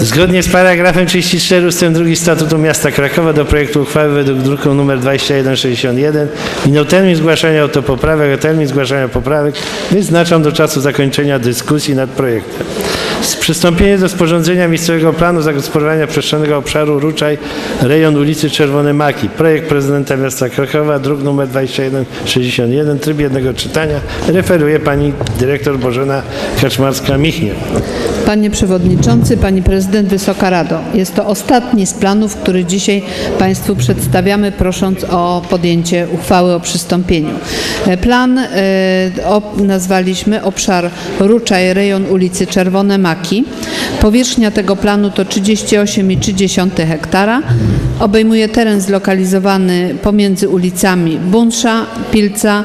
Zgodnie z paragrafem 34 ust. 2 Statutu Miasta Krakowa do projektu uchwały według druku nr 2161 minął termin zgłaszania autopoprawek, a termin zgłaszania poprawek wyznaczam do czasu zakończenia dyskusji nad projektem. Przystąpienie do sporządzenia miejscowego planu zagospodarowania przestrzennego obszaru Ruczaj, rejon ulicy Czerwone Maki. Projekt prezydenta miasta Krakowa, druk nr 2161, tryb jednego czytania. Referuje pani dyrektor Bożena Kaczmarska-Michniew. Panie Przewodniczący, Pani Prezydent, Wysoka Rado. Jest to ostatni z planów, który dzisiaj Państwu przedstawiamy, prosząc o podjęcie uchwały o przystąpieniu. E, Plan e, nazwaliśmy obszar Ruczaj, rejon ulicy Czerwone Maki. Powierzchnia tego planu to 38,3 hektara. Obejmuje teren zlokalizowany pomiędzy ulicami Bunsza, Pilca,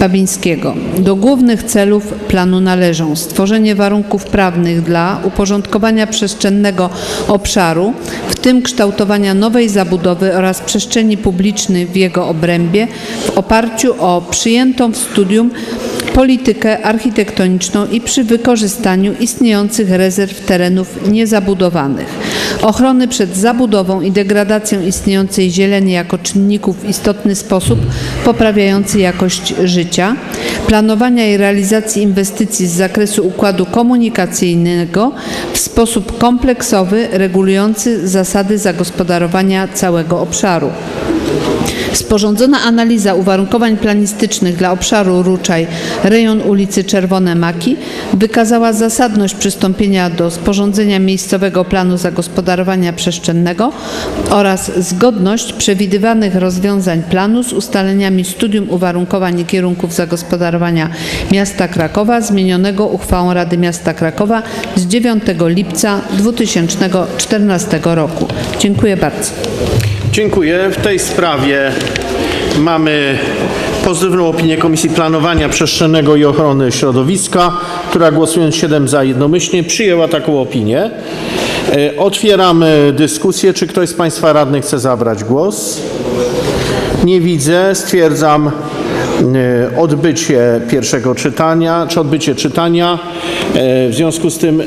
Babińskiego. Do głównych celów planu należą stworzenie warunków prawnych dla uporządkowania przestrzennego obszaru, w tym kształtowania nowej zabudowy oraz przestrzeni publicznej w jego obrębie w oparciu o przyjętą w studium politykę architektoniczną i przy wykorzystaniu istniejących rezerw terenów niezabudowanych. Ochrony przed zabudową i degradacją istniejącej zieleni jako czynników w istotny sposób poprawiający jakość życia, planowania i realizacji inwestycji z zakresu układu komunikacyjnego w sposób kompleksowy regulujący zasady zagospodarowania całego obszaru. Sporządzona analiza uwarunkowań planistycznych dla obszaru Ruczaj, rejon ulicy Czerwone Maki, wykazała zasadność przystąpienia do sporządzenia miejscowego planu zagospodarowania przestrzennego oraz zgodność przewidywanych rozwiązań planu z ustaleniami studium uwarunkowań i kierunków zagospodarowania miasta Krakowa zmienionego uchwałą Rady Miasta Krakowa z 9 lipca 2014 roku. Dziękuję bardzo. Dziękuję. W tej sprawie mamy pozytywną opinię Komisji Planowania Przestrzennego i Ochrony Środowiska, która głosując 7 za jednomyślnie przyjęła taką opinię. E, Otwieramy dyskusję. Czy ktoś z Państwa radnych chce zabrać głos? Nie widzę. Stwierdzam e, odbycie pierwszego czytania, czy odbycie czytania. E, W związku z tym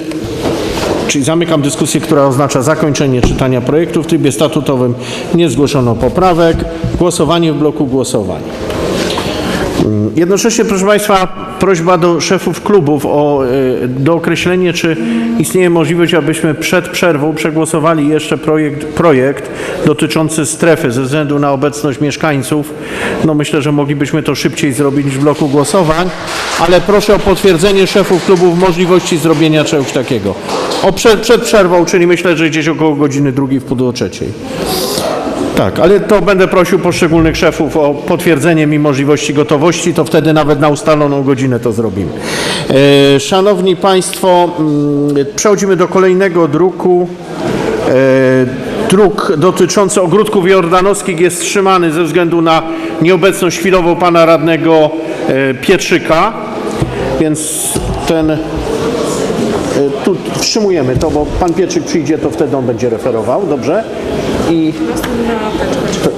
Czyli zamykam dyskusję, która oznacza zakończenie czytania projektu. W trybie statutowym nie zgłoszono poprawek. Głosowanie w bloku głosowań. Mm, Jednocześnie, proszę Państwa, prośba do szefów klubów o y, dookreślenie, czy istnieje możliwość, abyśmy przed przerwą przegłosowali jeszcze projekt, projekt dotyczący strefy ze względu na obecność mieszkańców. No myślę, że moglibyśmy to szybciej zrobić w bloku głosowań, ale proszę o potwierdzenie szefów klubów możliwości zrobienia czegoś takiego. O przed, przed przerwą, czyli myślę, że gdzieś około godziny drugiej w pół do trzeciej. Tak, ale to będę prosił poszczególnych szefów o potwierdzenie mi możliwości gotowości, to wtedy nawet na ustaloną godzinę to zrobimy. E, Szanowni Państwo, mm, przechodzimy do kolejnego druku. E, Druk dotyczący ogródków jordanowskich jest wstrzymany ze względu na nieobecność chwilową pana radnego e, Pietrzyka, więc ten Tu wstrzymujemy to, bo pan Pietrzyk przyjdzie, to wtedy on będzie referował, dobrze? I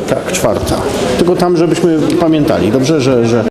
tak, czwarta. Tylko tam, żebyśmy pamiętali, dobrze, że, że